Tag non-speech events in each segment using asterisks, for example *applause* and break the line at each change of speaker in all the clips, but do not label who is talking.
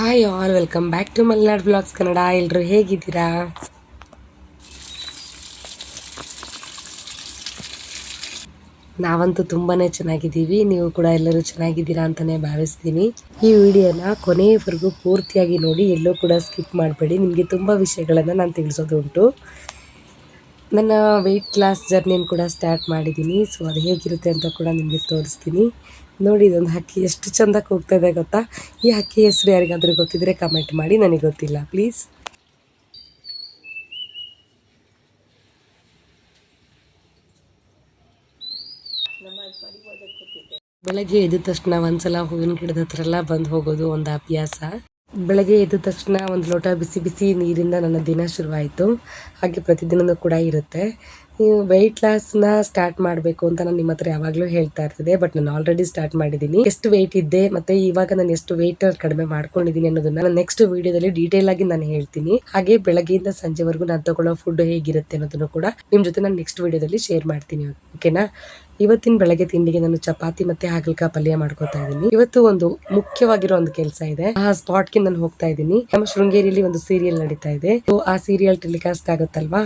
Hi all welcome back to Malnad vlogs Kannada ಎಲ್ಲರೂ ಹೇಗಿದ್ದೀರಾ? ನಾವಂತೂ ತುಂಬಾ ಚೆನ್ನಾಗಿದ್ದೀವಿ. ನೀವು ಕೂಡ ಎಲ್ಲರೂ ಚೆನ್ನಾಗಿದ್ದೀರಾ ಅಂತಲೇ ಭಾವಿಸ್ತೀನಿ. ಈ ವಿಡಿಯೋನ ಕೊನೆಯವರೆಗೂ ಪೂರ್ತಿಯಾಗಿ ನೋಡಿ, ಎಲ್ಲೂ ಕೂಡ ಸ್ಕಿಪ್ ಮಾಡಬೇಡಿ. ನಿಮಗೆ ತುಂಬ ವಿಷಯಗಳನ್ನು ನಾನು ತಿಳಿಸೋದು ಉಂಟು. ನನ್ನ ವೆಯ್ಟ್ ಲಾಸ್ ಜರ್ನಿನ ಕೂಡ ಸ್ಟಾರ್ಟ್ ಮಾಡಿದ್ದೀನಿ. ಸೊ ಅದು ಹೇಗಿರುತ್ತೆ ಅಂತ ಕೂಡ ನಿಮಗೆ ತೋರಿಸ್ತೀನಿ. ನೋಡಿ, ಇದೊಂದು ಹಕ್ಕಿ ಎಷ್ಟು ಚಂದಕ್ಕೆ ಹೋಗ್ತಾ ಇದೆ ಗೊತ್ತಾ? ಈ ಹಕ್ಕಿ ಹೆಸರು ಯಾರಿಗಾದ್ರೂ ಗೊತ್ತಿದ್ರೆ ಕಮೆಂಟ್ ಮಾಡಿ, ನನಗೆ ಗೊತ್ತಿಲ್ಲ ಪ್ಲೀಸ್ ಬೆಳಗ್ಗೆ ಎದ್ದ ತಕ್ಷಣ ಒಂದ್ಸಲ ಹೂವಿನ ಗಿಡದ ಹತ್ರ ಎಲ್ಲ ಬಂದು ಹೋಗೋದು ಒಂದು ಅಭ್ಯಾಸ. ಬೆಳಗ್ಗೆ ಎದ್ದ ತಕ್ಷಣ ಒಂದು ಲೋಟ ಬಿಸಿ ಬಿಸಿ ನೀರಿಂದ ನನ್ನ ದಿನ ಶುರುವಾಯಿತು. ಹಾಗೆ ಪ್ರತಿದಿನನೂ ಕೂಡ ಇರುತ್ತೆ. ನೀವು ವೆಯ್ಟ್ ಲಾಸ್ನ ಸ್ಟಾರ್ಟ್ ಮಾಡಬೇಕು ಅಂತ ನಾನು ನಿಮ್ಮ ಹತ್ರ ಯಾವಾಗಲೂ ಹೇಳ್ತಾ ಇರ್ತಿದ್ದೆ ಬಟ್ ನಾನು ಆಲ್ರೆಡಿ ಸ್ಟಾರ್ಟ್ ಮಾಡಿದ್ದೀನಿ. ಎಷ್ಟು ವೆಯ್ಟ್ ಇದ್ದೆ ಮತ್ತೆ ಇವಾಗ ನಾನು ಎಷ್ಟು ವೆಯ್ಟ್ ಕಡಿಮೆ ಮಾಡ್ಕೊಂಡಿದ್ದೀನಿ ಅನ್ನೋದನ್ನ ನಾನು ನೆಕ್ಸ್ಟ್ ವಿಡಿಯೋದಲ್ಲಿ ಡೀಟೇಲ್ ಆಗಿ ನಾನು ಹೇಳ್ತೀನಿ. ಹಾಗೆ ಬೆಳಗ್ಗೆಯಿಂದ ಸಂಜೆವರೆಗೂ ನಾನು ತಗೊಳ್ಳೋ ಫುಡ್ ಹೇಗಿರುತ್ತೆ ಅನ್ನೋದನ್ನು ಕೂಡ ನಿಮ್ಮ ಜೊತೆ ನಾನು ನೆಕ್ಸ್ಟ್ ವಿಡಿಯೋದಲ್ಲಿ ಶೇರ್ ಮಾಡ್ತೀನಿ ಓಕೆನಾ ಇವತ್ತಿನ ಬೆಳಗ್ಗೆ ತಿಂಡಿಗೆ ನಾನು ಚಪಾತಿ ಮತ್ತೆ ಹಾಗಲಕಾಯಿ ಪಲ್ಯ ಮಾಡ್ಕೊತಾ ಇದ್ದೀನಿ. ಇವತ್ತು ಒಂದು ಮುಖ್ಯವಾಗಿರೋ ಒಂದು ಕೆಲಸ ಇದೆ. ಆ ಸ್ಪಾಟ್ಗೆ ನಾನು ಹೋಗ್ತಾ ಇದ್ದೀನಿ. ನಮ್ಮ ಶೃಂಗೇರಿಯಲ್ಲಿ ಒಂದು ಸೀರಿಯಲ್ ನಡೀತಾ ಇದೆ. ಸೊ ಆ ಸೀರಿಯಲ್ ಟೆಲಿಕಾಸ್ಟ್ ಆಗುತ್ತಲ್ವಾ?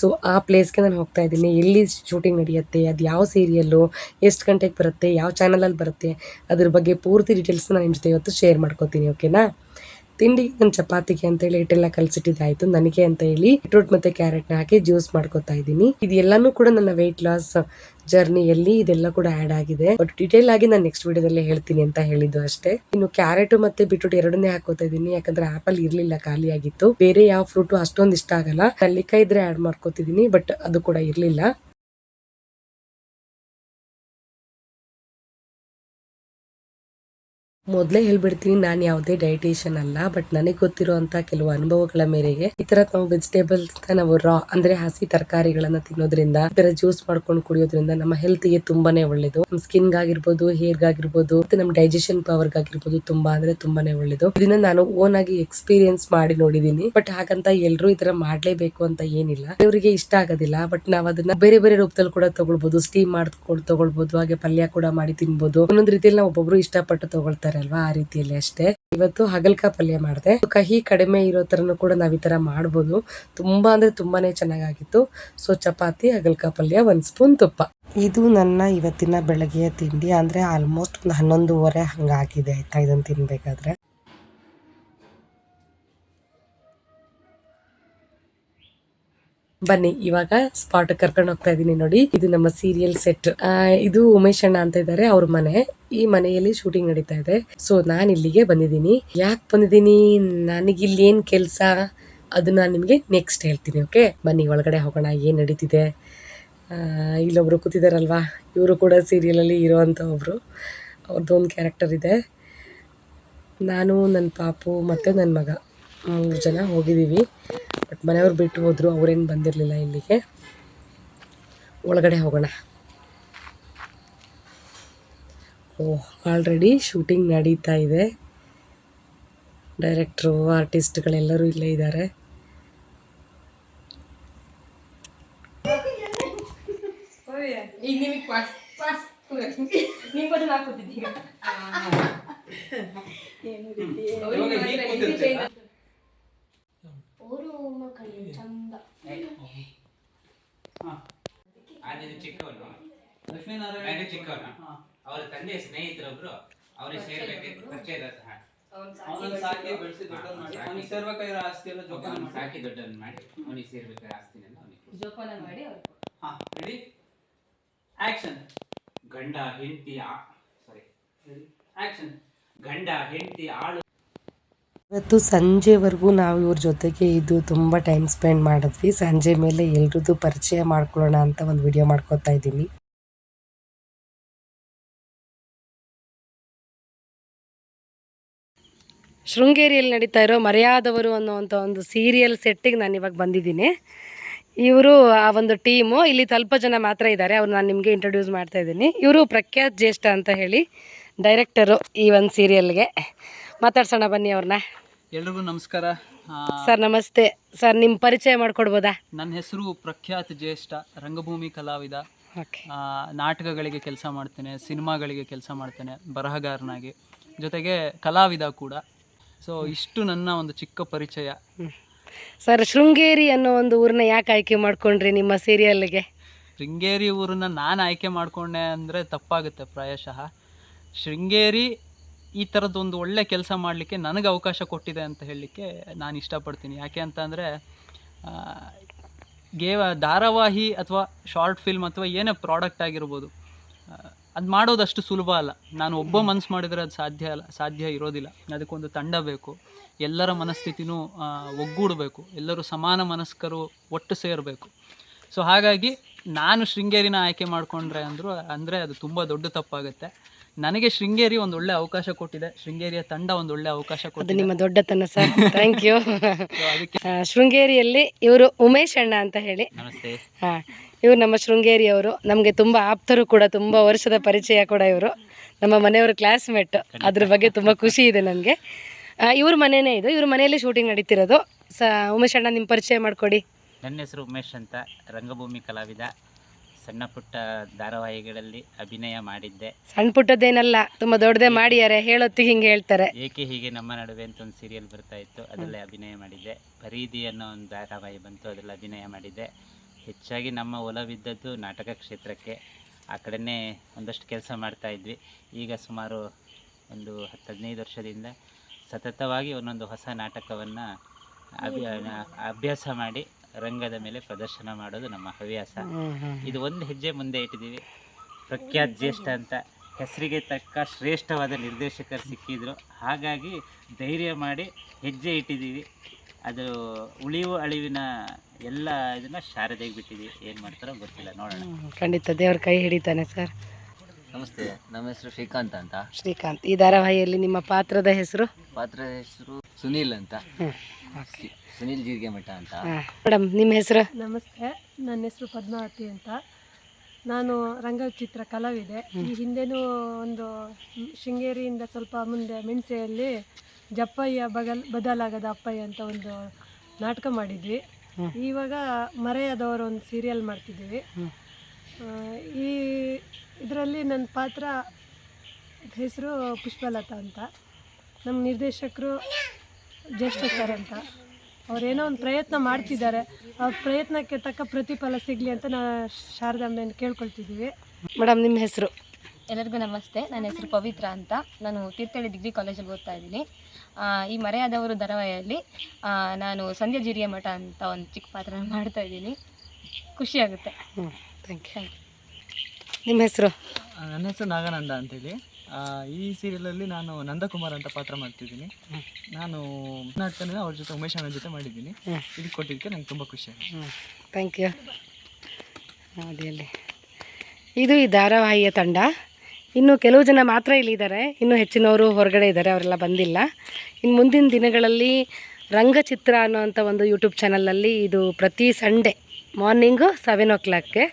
ಸೊ ಆ ಪ್ಲೇಸ್ಗೆ ನಾನು ಇದ್ದೀನಿ. ಎಲ್ಲಿ ಶೂಟಿಂಗ್ ನಡೆಯುತ್ತೆ, ಅದು ಯಾವ ಸೀರಿಯಲ್ಲು ಎಷ್ಟು ಗಂಟೆಗೆ ಬರುತ್ತೆ, ಯಾವ ಚಾನಲಲ್ಲಿ ಬರುತ್ತೆ, ಅದ್ರ ಬಗ್ಗೆ ಪೂರ್ತಿ ಡೀಟೇಲ್ಸ್ ನಾನು ನಿಮ್ಮ ಜೊತೆ ಇವತ್ತು ಶೇರ್ ಮಾಡ್ಕೋತೀನಿ ಓಕೆನಾ ತಿಂಡಿ ನಾನು ಚಪಾತಿಗೆ ಅಂತ ಹೇಳಿ ಹಿಟ್ಟೆಲ್ಲ ಕಲಸಿಟ್ಟಿದ್ದಾಯ್ತು. ನನಗೆ ಅಂತ ಹೇಳಿ ಬೀಟ್ರೂಟ್ ಮತ್ತೆ ಕ್ಯಾರೆಟ್ನ ಹಾಕಿ ಜ್ಯೂಸ್ ಮಾಡ್ಕೊತಾ ಇದ್ದೀನಿ. ಇದೆಲ್ಲಾನು ಕೂಡ ನನ್ನ ವೆಯ್ಟ್ ಲಾಸ್ ಜರ್ನಿಯಲ್ಲಿ ಇದೆಲ್ಲ ಕೂಡ ಆಡ್ ಆಗಿದೆ. ಬಟ್ ಡೀಟೇಲ್ ಆಗಿ ನಾನು ನೆಕ್ಸ್ಟ್ ವಿಡಿಯೋದಲ್ಲಿ ಹೇಳ್ತೀನಿ ಅಂತ ಹೇಳಿದ್ದು ಅಷ್ಟೇ. ಇನ್ನು ಕ್ಯಾರೆಟ್ ಮತ್ತೆ ಬೀಟ್ರೂಟ್ ಎರಡನ್ನೇ ಹಾಕೋತಾ ಇದ್ದೀನಿ ಯಾಕಂದ್ರೆ ಆಪಲ್ ಇರ್ಲಿಲ್ಲ, ಖಾಲಿ ಆಗಿತ್ತು. ಬೇರೆ ಯಾವ ಫ್ರೂಟ್ ಅಷ್ಟೊಂದು ಇಷ್ಟ ಆಗಲ್ಲ. ನಲ್ಲಿಕಾಯಿ ಇದ್ರೆ ಆಡ್ ಮಾಡ್ಕೋತಿದೀನಿ ಬಟ್ ಅದು ಕೂಡ ಇರ್ಲಿಲ್ಲ. ಮೊದಲೇ ಹೇಳ್ಬಿಡ್ತೀನಿ, ನಾನು ಯಾವುದೇ ಡೈಟೇಷನ್ ಅಲ್ಲ ಬಟ್ ನನಗೆ ಗೊತ್ತಿರುವಂತ ಕೆಲವು ಅನುಭವಗಳ ಮೇರೆಗೆ ಈ ತರ ನಾವು ವೆಜಿಟೇಬಲ್ಸ್ ನಾವು ರಾ ಅಂದ್ರೆ ಹಸಿ ತರಕಾರಿಗಳನ್ನ ತಿನ್ನೋದ್ರಿಂದ ಈ ಜ್ಯೂಸ್ ಮಾಡ್ಕೊಂಡು ಕುಡಿಯೋದ್ರಿಂದ ನಮ್ಮ ಹೆಲ್ತ್ಗೆ ತುಂಬಾನೇ ಒಳ್ಳೇದು. ನಮ್ಮ ಸ್ಕಿನ್ ಆಗಿರ್ಬೋದು ಹೇರ್ ಆಗಿರ್ಬೋದು ಮತ್ತೆ ನಮ್ಮ ಡೈಜೆಷನ್ ಪವರ್ ಆಗಿರ್ಬೋದು ತುಂಬಾ ಅಂದ್ರೆ ತುಂಬಾನೇ ಒಳ್ಳೇದು. ಇದನ್ನ ನಾನು ಓನ್ ಆಗಿ ಎಕ್ಸ್ಪೀರಿಯನ್ಸ್ ಮಾಡಿ ನೋಡಿದೀನಿ ಬಟ್ ಹಾಗಂತ ಎಲ್ರು ಈ ತರ ಮಾಡ್ಲೇಬೇಕು ಅಂತ ಏನಿಲ್ಲ. ಇವರಿಗೆ ಇಷ್ಟ ಆಗೋದಿಲ್ಲ ಬಟ್ ನಾವ್ ಅದನ್ನ ಬೇರೆ ಬೇರೆ ರೂಪದಲ್ಲಿ ಕೂಡ ತಗೊಳ್ಬಹುದು ಸ್ಟೀಮ್ ಮಾಡ್ಕೊಂಡು ತಗೊಳ್ಬಹುದು ಹಾಗೆ ಪಲ್ಯ ಕೂಡ ಮಾಡಿ ತಿನ್ಬಹುದು ಒಂದೊಂದು ರೀತಿಯಲ್ಲಿ ನಾವು ಒಬ್ಬೊಬ್ರು ಇಷ್ಟಪಟ್ಟು ತಗೊಳ್ತಾರೆ. ಅಲ್ವಾ ಆ ರೀತಿಯಲ್ಲಿ ಅಷ್ಟೇ. ಇವತ್ತು ಹಗಲ್ಕಾಯಿ ಪಲ್ಯ ಮಾಡಿದೆ. ಕಹಿ ಕಡಿಮೆ ಇರೋ ತರನು ಕೂಡ ನಾವ್ ಈ ತರ ಮಾಡ್ಬೋದು. ತುಂಬಾ ಅಂದ್ರೆ ತುಂಬಾನೇ ಚೆನ್ನಾಗಾಗಿತ್ತು. ಸೊ ಚಪಾತಿ ಹಗಲ್ಕಾಯಿ ಪಲ್ಯ, ಒಂದ್ ಸ್ಪೂನ್ ತುಪ್ಪ. ಇದು ನನ್ನ ಇವತ್ತಿನ ಬೆಳಗ್ಗೆಯ ತಿಂಡಿ. ಅಂದ್ರೆ ಆಲ್ಮೋಸ್ಟ್ ಒಂದು ಹನ್ನೊಂದುವರೆ ಹಂಗಾಗಿದೆ ಆಯ್ತಾ ಇದನ್ನ ತಿನ್ಬೇಕಾದ್ರೆ. ಬನ್ನಿ, ಇವಾಗ ಸ್ಪಾಟ್ ಕರ್ಕೊಂಡು ಹೋಗ್ತಾ ಇದೀನಿ ನೋಡಿ. ಇದು ನಮ್ಮ ಸೀರಿಯಲ್ ಸೆಟ್ ಇದು ಉಮೇಶ್ ಅಣ್ಣ ಅಂತ ಇದ್ದಾರೆ ಅವ್ರ ಮನೆ. ಈ ಮನೆಯಲ್ಲಿ ಶೂಟಿಂಗ್ ನಡೀತಾ ಇದೆ. ಸೊ ನಾನು ಇಲ್ಲಿಗೆ ಬಂದಿದ್ದೀನಿ. ಯಾಕೆ ಬಂದಿದ್ದೀನಿ? ನನಗಿಲ್ಲಿ ಏನ್ ಕೆಲಸ? ಅದು ನಾನು ನಿಮಗೆ ನೆಕ್ಸ್ಟ್ ಹೇಳ್ತೀನಿ ಓಕೆ ಬನ್ನಿ, ಒಳಗಡೆ ಹೋಗೋಣ, ಏನು ನಡೀತಿದೆ? ಇಲ್ಲೊಬ್ರು ಕೂತಿದಾರಲ್ವಾ? ಇವರು ಕೂಡ ಸೀರಿಯಲಲ್ಲಿ ಇರೋವಂಥ ಒಬ್ರು. ಅವ್ರದ್ದು ಒಂದು ಕ್ಯಾರೆಕ್ಟರ್ ಇದೆ. ನಾನು ನನ್ನ ಪಾಪು ಮತ್ತು ನನ್ನ ಮಗ. ಮೂರು ಜನ ಹೋಗಿದ್ದೀವಿ ಬಟ್ ಮನೆಯವ್ರು ಬಿಟ್ಟು ಹೋದರು ಅವ್ರೇನು ಬಂದಿರಲಿಲ್ಲ ಇಲ್ಲಿಗೆ. ಒಳಗಡೆ ಹೋಗೋಣ. ಓಹ್ ಆಲ್ರೆಡಿ ಶೂಟಿಂಗ್ ನಡೀತಾ ಇದೆ. ಡೈರೆಕ್ಟ್ರು ಆರ್ಟಿಸ್ಟ್ಗಳೆಲ್ಲರೂ ಇಲ್ಲೇ ಇದ್ದಾರೆ.
ನಿಮಗೆ ಪಾಸ್ ಚಂದ
ಆದ್ರೆ ಚಿಕ್ಕವನು. ಲಕ್ಷ್ಮೀನಾರಾಯಣ ಚಿಕ್ಕವನು. ಅವರ ತಂದೆ ಸ್ನೇಹಿತರೊಬ್ರು ಅವ್ರಿಗೆ ಸೇರ್ಬೇಕು ಪರಿಚಯ ಇರತ್ತ
ಅವನನ್ನ ಸಾಕಿ ಬೆಳೆಸಿ ದೊಡ್ಡವನ್ ಮಾಡಿ. ಅವನಿಗೆ ಸೇರ್ಬೇಕಾಗಿರೋ ಆಸ್ತಿ ಎಲ್ಲ ಜೋಪಾನ ಮಾಡಿ
ಸಾಕಿ ದೊಡ್ಡವನ್ ಮಾಡಿ ಅವನಿಗೆ ಸೇರ್ಬೇಕಾದ್ರೆ ಆಸ್ತಿನ ಅವನಿಗೆ
ಜೋಪಾನ ಮಾಡಿ ಅವ್ರಿಗೆ
ಹಾ ರೆಡಿ ಆಕ್ಷನ್
ಗಂಡ ಹೆಂಡತಿ ಸಾರಿ
ಆಕ್ಷನ್
ಗಂಡ ಹೆಂಡತಿ ಆಳು.
ಇವತ್ತು ಸಂಜೆವರೆಗೂ ನಾವು ಇವ್ರ ಜೊತೆಗೆ ಇದು ತುಂಬ ಟೈಮ್ ಸ್ಪೆಂಡ್ ಮಾಡಿದ್ವಿ. ಸಂಜೆ ಮೇಲೆ ಎಲ್ರದ್ದು ಪರಿಚಯ ಮಾಡ್ಕೊಳ್ಳೋಣ ಅಂತ ಒಂದು ವಿಡಿಯೋ ಮಾಡ್ಕೊತಾ ಇದ್ದೀನಿ. ಶೃಂಗೇರಿಯಲ್ಲಿ ನಡೀತಾ ಇರೋ ಮರ್ಯಾದವರು ಅನ್ನೋವಂಥ ಒಂದು ಸೀರಿಯಲ್ ಸೆಟ್ಟಿಗೆ ನಾನು ಇವಾಗ ಬಂದಿದ್ದೀನಿ. ಇವರು ಆ ಒಂದು ಟೀಮು ಇಲ್ಲಿ ಸ್ವಲ್ಪ ಜನ ಮಾತ್ರ ಇದ್ದಾರೆ. ಅವ್ರು ನಾನು ನಿಮಗೆ ಇಂಟ್ರೊಡ್ಯೂಸ್ ಮಾಡ್ತಾ ಇದ್ದೀನಿ. ಇವರು ಪ್ರಖ್ಯಾತ್ ಜ್ಯೇಷ್ಠ ಅಂತ ಹೇಳಿ ಡೈರೆಕ್ಟರು ಈ ಒಂದು ಸೀರಿಯಲ್ಗೆ ಮಾತಾಡ್ಸೋಣ ಬನ್ನಿ ಅವ್ರನ್ನ
ಎಲ್ರಿಗೂ ನಮಸ್ಕಾರ.
ಸರ್ ನಮಸ್ತೆ. ಸರ್ ನಿಮ್ಮ ಪರಿಚಯ ಮಾಡ್ಕೊಡ್ಬೋದಾ?
ನನ್ನ ಹೆಸರು ಪ್ರಖ್ಯಾತ ಜ್ಯೇಷ್ಠ ರಂಗಭೂಮಿ ಕಲಾವಿದ. ನಾಟಕಗಳಿಗೆ ಕೆಲಸ ಮಾಡ್ತೇನೆ ಸಿನಿಮಾಗಳಿಗೆ ಕೆಲಸ ಮಾಡ್ತೇನೆ ಬರಹಗಾರನಾಗಿ. ಜೊತೆಗೆ ಕಲಾವಿದ ಕೂಡ. ಸೊ ಇಷ್ಟು ನನ್ನ ಒಂದು ಚಿಕ್ಕ ಪರಿಚಯ.
ಸರ್ ಶೃಂಗೇರಿ ಅನ್ನೋ ಒಂದು ಊರನ್ನ ಯಾಕೆ ಆಯ್ಕೆ ಮಾಡ್ಕೊಂಡ್ರಿ ನಿಮ್ಮ ಸೀರಿಯಲ್ಗೆ
ಶೃಂಗೇರಿ ಊರನ್ನ ನಾನು ಆಯ್ಕೆ ಮಾಡಿಕೊಂಡೆ ಅಂದರೆ ತಪ್ಪಾಗುತ್ತೆ ಪ್ರಾಯಶಃ. ಶೃಂಗೇರಿ ಈ ಥರದ್ದೊಂದು ಒಳ್ಳೆ ಕೆಲಸ ಮಾಡಲಿಕ್ಕೆ ನನಗೆ ಅವಕಾಶ ಕೊಟ್ಟಿದೆ ಅಂತ ಹೇಳಲಿಕ್ಕೆ ನಾನು ಇಷ್ಟಪಡ್ತೀನಿ. ಯಾಕೆ ಅಂತಂದರೆ ಗೇವ ಧಾರಾವಾಹಿ ಅಥವಾ ಶಾರ್ಟ್ ಫಿಲ್ಮ್ ಅಥವಾ ಏನೇ ಪ್ರಾಡಕ್ಟ್ ಆಗಿರ್ಬೋದು ಅದು ಮಾಡೋದಷ್ಟು ಸುಲಭ ಅಲ್ಲ. ನಾನು ಒಬ್ಬ ಮನಸ್ಸು ಮಾಡಿದರೆ ಅದು ಸಾಧ್ಯ ಅಲ್ಲ ಸಾಧ್ಯ ಇರೋದಿಲ್ಲ. ಅದಕ್ಕೊಂದು ತಂಡ ಬೇಕು. ಎಲ್ಲರ ಮನಸ್ಥಿತಿನೂ ಒಗ್ಗೂಡಬೇಕು. ಎಲ್ಲರೂ ಸಮಾನ ಮನಸ್ಕರು ಒಟ್ಟು ಸೇರಬೇಕು. ಸೊ ಹಾಗಾಗಿ ನಾನು ಶೃಂಗೇರಿನ ಆಯ್ಕೆ ಮಾಡಿಕೊಂಡ್ರೆ ಅಂದರು ಅಂದರೆ ಅದು ತುಂಬ ದೊಡ್ಡ ತಪ್ಪಾಗುತ್ತೆ. ನನಗೆ ಶೃಂಗೇರಿ ಒಂದು ಒಳ್ಳೆ ಅವಕಾಶ ಕೊಟ್ಟಿದೆ. ಶೃಂಗೇರಿಯ ತಂಡ ಒಂದು ಒಳ್ಳೆ ಅವಕಾಶ
ಅದು
ಕೊಟ್ಟಿದೆ.
ನಿಮ್ಮ ದೊಡ್ಡತನ ಸರ್. *laughs* ಥ್ಯಾಂಕ್ ಯು ಶೃಂಗೇರಿಯಲ್ಲಿ ಇವರು ಉಮೇಶ್ ಅಣ್ಣ ಅಂತ ಹೇಳಿ.
ನಮಸ್ತೆ.
ಹಾಂ ಇವರು ನಮ್ಮ ಶೃಂಗೇರಿಯವರು ನಮಗೆ ತುಂಬ ಆಪ್ತರು ಕೂಡ ತುಂಬ ವರ್ಷದ ಪರಿಚಯ ಕೂಡ ಇವರು. ನಮ್ಮ ಮನೆಯವರು ಕ್ಲಾಸ್ಮೇಟ್ ಅದ್ರ ಬಗ್ಗೆ ತುಂಬ ಖುಷಿ ಇದೆ ನನಗೆ ಇವ್ರ ಮನೆಯೇ ಇದು. ಇವ್ರ ಮನೆಯಲ್ಲಿ ಶೂಟಿಂಗ್ ನಡೀತಿರೋದು. ಸ ಉಮೇಶ್ ಅಣ್ಣ ನಿಮ್ಮ ಪರಿಚಯ ಮಾಡಿಕೊಡಿ.
ನನ್ನ ಹೆಸರು ಉಮೇಶ್ ಅಂತ. ರಂಗಭೂಮಿ ಕಲಾವಿದ. ಸಣ್ಣ ಪುಟ್ಟ ಧಾರಾವಾಹಿಗಳಲ್ಲಿ ಅಭಿನಯ ಮಾಡಿದ್ದೆ.
ಸಣ್ಣ ಪುಟ್ಟದ್ದೇನಲ್ಲ ತುಂಬಾ ದೊಡ್ಡದೇ ಮಾಡಿದ್ದಾರೆ ಹೇಳೊತ್ತಿಗೆ ಹಿಂಗೆ ಹೇಳ್ತಾರೆ.
ಏಕೆ ಹೀಗೆ ನಮ್ಮ ನಡುವೆ ಅಂತ ಒಂದು ಸೀರಿಯಲ್ ಬರ್ತಾ ಇತ್ತು ಅದರಲ್ಲಿ ಅಭಿನಯ ಮಾಡಿದ್ದೆ. ಪರೀದಿ ಅನ್ನೋ ಒಂದು ಧಾರಾವಾಹಿ ಬಂತು ಅದರಲ್ಲಿ ಅಭಿನಯ ಮಾಡಿದ್ದೆ. ಹೆಚ್ಚಾಗಿ ನಮ್ಮ ಒಲವಿದ್ದದ್ದು ನಾಟಕ ಕ್ಷೇತ್ರಕ್ಕೆ ಆ ಕಡೆನೇ ಒಂದಷ್ಟು ಕೆಲಸ ಮಾಡ್ತಾ ಇದ್ವಿ. ಈಗ ಸುಮಾರು ಒಂದು ಹತ್ತು ಹದಿನೈದು ವರ್ಷದಿಂದ ಸತತವಾಗಿ ಒಂದೊಂದು ಹೊಸ ನಾಟಕವನ್ನು ಅಭಿ ಅಭ್ಯಾಸ ಮಾಡಿ ರಂಗದ ಮೇಲೆ ಪ್ರದರ್ಶನ ಮಾಡೋದು ನಮ್ಮ ಹವ್ಯಾಸ. ಇದು ಒಂದು ಹೆಜ್ಜೆ ಮುಂದೆ ಇಟ್ಟಿದ್ದೀವಿ. ಪ್ರಖ್ಯಾತ ಜ್ಯೇಷ್ಠ ಅಂತ ಹೆಸರಿಗೆ ತಕ್ಕ ಶ್ರೇಷ್ಠವಾದ ನಿರ್ದೇಶಕರು ಸಿಕ್ಕಿದ್ರು. ಹಾಗಾಗಿ ಧೈರ್ಯ ಮಾಡಿ ಹೆಜ್ಜೆ ಇಟ್ಟಿದ್ದೀವಿ. ಅದು ಉಳಿವು ಅಳಿವಿನ ಎಲ್ಲ ಇದನ್ನ ಶಾರದೆಗೆ ಬಿಟ್ಟಿದ್ದೀವಿ. ಏನು ಮಾಡ್ತಾರೋ ಗೊತ್ತಿಲ್ಲ ನೋಡೋಣ.
ಖಂಡಿತ ದೇವ್ರ ಕೈ ಹಿಡಿತಾನೆ ಸರ್.
ನಮಸ್ತೆ ನಮ್ಮ ಹೆಸರು ಶ್ರೀಕಾಂತ್ ಅಂತ.
ಶ್ರೀಕಾಂತ್. ಈ ಧಾರಾವಾಹಿಯಲ್ಲಿ ನಿಮ್ಮ ಪಾತ್ರದ ಹೆಸರು?
ಪಾತ್ರದ ಹೆಸರು ಸುನೀಲ್ ಅಂತ. ಸುನೀಲ್ ಜೀರಿಗೆ ಮಠ ಅಂತ.
ಮೇಡಮ್ ನಿಮ್ಮ ಹೆಸರು?
ನಮಸ್ತೆ ನನ್ನ ಹೆಸರು ಪದ್ಮಾವತಿ ಅಂತ. ನಾನು ರಂಗಚಿತ್ರ ಕಲಾವಿದೆ. ಈ ಹಿಂದೆನೂ ಒಂದು ಶೃಂಗೇರಿಯಿಂದ ಸ್ವಲ್ಪ ಮುಂದೆ ಮೆಣಸೆಯಲ್ಲಿ ಜಪ್ಪಯ್ಯ ಬಗಲ್ ಬದಲಾಗದ ಅಪ್ಪಯ್ಯ ಅಂತ ಒಂದು ನಾಟಕ ಮಾಡಿದ್ವಿ. ಇವಾಗ ಮರೆಯಾದವರು ಒಂದು ಸೀರಿಯಲ್ ಮಾಡ್ತಿದ್ದೀವಿ. ಈ ಇದರಲ್ಲಿ ನನ್ನ ಪಾತ್ರ ಹೆಸರು ಪುಷ್ಪಲತಾ ಅಂತ. ನಮ್ಮ ನಿರ್ದೇಶಕರು ಜ್ಯೇಷ್ಠ ಸರ್ ಅಂತ. ಅವರೇನೋ ಒಂದು ಪ್ರಯತ್ನ ಮಾಡ್ತಿದ್ದಾರೆ. ಅವ್ರ ಪ್ರಯತ್ನಕ್ಕೆ ತಕ್ಕ ಪ್ರತಿಫಲ ಸಿಗಲಿ ಅಂತ ನಾವು ಶಾರದಾಂಬೆಯನ್ನು ಕೇಳ್ಕೊಳ್ತಿದ್ದೀವಿ.
ಮೇಡಮ್ ನಿಮ್ಮ ಹೆಸರು?
ಎಲ್ಲರಿಗೂ ನಮಸ್ತೆ. ನನ್ನ ಹೆಸರು ಪವಿತ್ರ ಅಂತ. ನಾನು ತೀರ್ಥಹಳ್ಳಿ ಡಿಗ್ರಿ ಕಾಲೇಜಲ್ಲಿ ಓದ್ತಾ ಇದ್ದೀನಿ. ಆ, ಈ ಮರೆಯಾದವರು ಧಾರಾವಾಹಿಯಲ್ಲಿ ನಾನು ಸಂಧ್ಯಾ ಜಿರಿಯ ಮಠ ಅಂತ ಒಂದು ಚಿಕ್ಕ ಪಾತ್ರ ಮಾಡ್ತಾ ಇದ್ದೀನಿ. ಖುಷಿಯಾಗುತ್ತೆ
ಹ್ಞೂ ಥ್ಯಾಂಕ್ ಯು ನಿಮ್ಮ ಹೆಸರು?
ನನ್ನ ಹೆಸರು ನಾಗಾನಂದ ಅಂತೇಳಿ. ಈ ಸೀರಿಯಲಲ್ಲಿ ನಾನು ನಂದಕುಮಾರ್ ಅಂತ ಪಾತ್ರ ಮಾಡ್ತಿದ್ದೀನಿ. ನಾನು ನಾಟಕನ ಅವ್ರ ಜೊತೆ ಉಮೇಶ್ ಅಣ್ಣ ಜೊತೆ ಮಾಡಿದ್ದೀನಿ. ಇದು ಕೊಟ್ಟಿದ್ದಕ್ಕೆ ನಂಗೆ ತುಂಬ ಖುಷಿ ಆಗಿದೆ.
ಥ್ಯಾಂಕ್ ಯು ಅದೇಳಿ ಇದು ಈ ಧಾರಾವಾಹಿಯ ತಂಡ. ಇನ್ನು ಕೆಲವು ಜನ ಮಾತ್ರ ಇಲ್ಲಿದ್ದಾರೆ. ಇನ್ನು ಹೆಚ್ಚಿನವರು ಹೊರಗಡೆ ಇದ್ದಾರೆ ಅವರೆಲ್ಲ ಬಂದಿಲ್ಲ. ಇನ್ನು ಮುಂದಿನ ದಿನಗಳಲ್ಲಿ ರಂಗಚಿತ್ರ ಅನ್ನೋವಂಥ ಒಂದು ಯೂಟ್ಯೂಬ್ ಚಾನಲಲ್ಲಿ ಇದು ಪ್ರತಿ ಸಂಡೇ ಮಾರ್ನಿಂಗು ಸೆವೆನ್ ಓ ಕ್ಲಾಕ್ಗೆ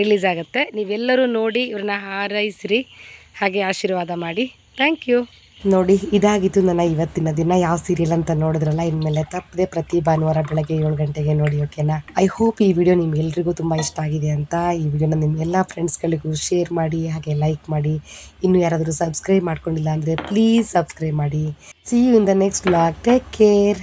ರಿಲೀಸ್ ಆಗುತ್ತೆ. ನೀವೆಲ್ಲರೂ ನೋಡಿ, ಇವ್ರನ್ನ ಹಾರೈಸಿರಿ, ಹಾಗೆ ಆಶೀರ್ವಾದ ಮಾಡಿ. ಥ್ಯಾಂಕ್ ಯು ನೋಡಿ ಇದಾಗಿತ್ತು ನನ್ನ ಇವತ್ತಿನ ದಿನ. ಯಾವ ಸೀರಿಯಲ್ ಅಂತ ನೋಡಿದ್ರಲ್ಲ, ಇನ್ಮೇಲೆ ತಪ್ಪದೆ ಪ್ರತಿ ಭಾನುವಾರ ಬೆಳಗ್ಗೆ ಏಳು ಗಂಟೆಗೆ ನೋಡಿ, ಓಕೆನಾ? ಐ ಹೋಪ್ ಈ ವಿಡಿಯೋ ನಿಮ್ಗೆಲ್ರಿಗೂ ತುಂಬ ಇಷ್ಟ ಆಗಿದೆ ಅಂತ. ಈ ವಿಡಿಯೋನ ನಿಮ್ಮ ಎಲ್ಲ ಫ್ರೆಂಡ್ಸ್ಗಳಿಗೂ ಶೇರ್ ಮಾಡಿ, ಹಾಗೆ ಲೈಕ್ ಮಾಡಿ. ಇನ್ನು ಯಾರಾದರೂ ಸಬ್ಸ್ಕ್ರೈಬ್ ಮಾಡ್ಕೊಂಡಿಲ್ಲ ಅಂದರೆ ಪ್ಲೀಸ್ ಸಬ್ಸ್ಕ್ರೈಬ್ ಮಾಡಿ. See you in the next vlog take care